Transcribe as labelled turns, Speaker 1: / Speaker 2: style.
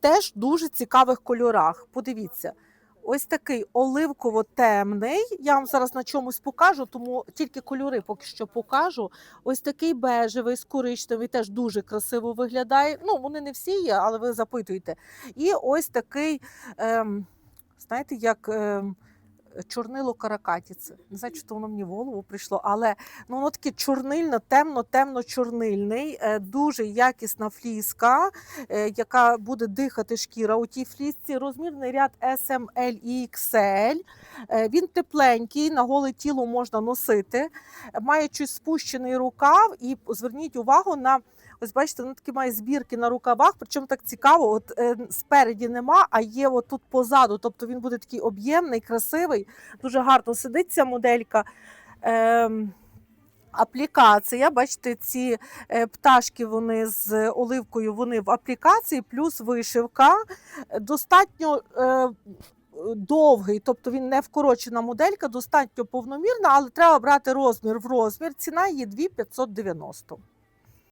Speaker 1: теж дуже цікавих кольорах. Подивіться. Ось такий оливково-темний. Я вам зараз на чомусь покажу, тому тільки кольори поки що покажу. Ось такий бежевий з коричневий теж дуже красиво виглядає. Ну, вони не всі є, але ви запитуєте. І ось такий, ем, знаєте, як. Ем, Чорнило каракатіці. Не знаю, чи то воно мені в голову прийшло, але ну, воно таке чорнильно, темно, темно-чорнильний, е, дуже якісна фліска, е, яка буде дихати шкіра у тій флісці. Розмірний ряд S, M, L і XL. Е, Він тепленький, на голе тіло можна носити. Має чуть спущений рукав, і зверніть увагу на. Ось бачите, воно такі має збірки на рукавах, причому так цікаво, от е, спереді нема, а є от тут позаду. Тобто він буде такий об'ємний, красивий, дуже гарно сидить ця моделька. Ем, Аплікація, бачите, ці е, пташки вони з оливкою, вони в аплікації, плюс вишивка. Е, Достатньо е, довгий, тобто він не вкорочена моделька, достатньо повномірна, але треба брати розмір в розмір. Ціна її 2590.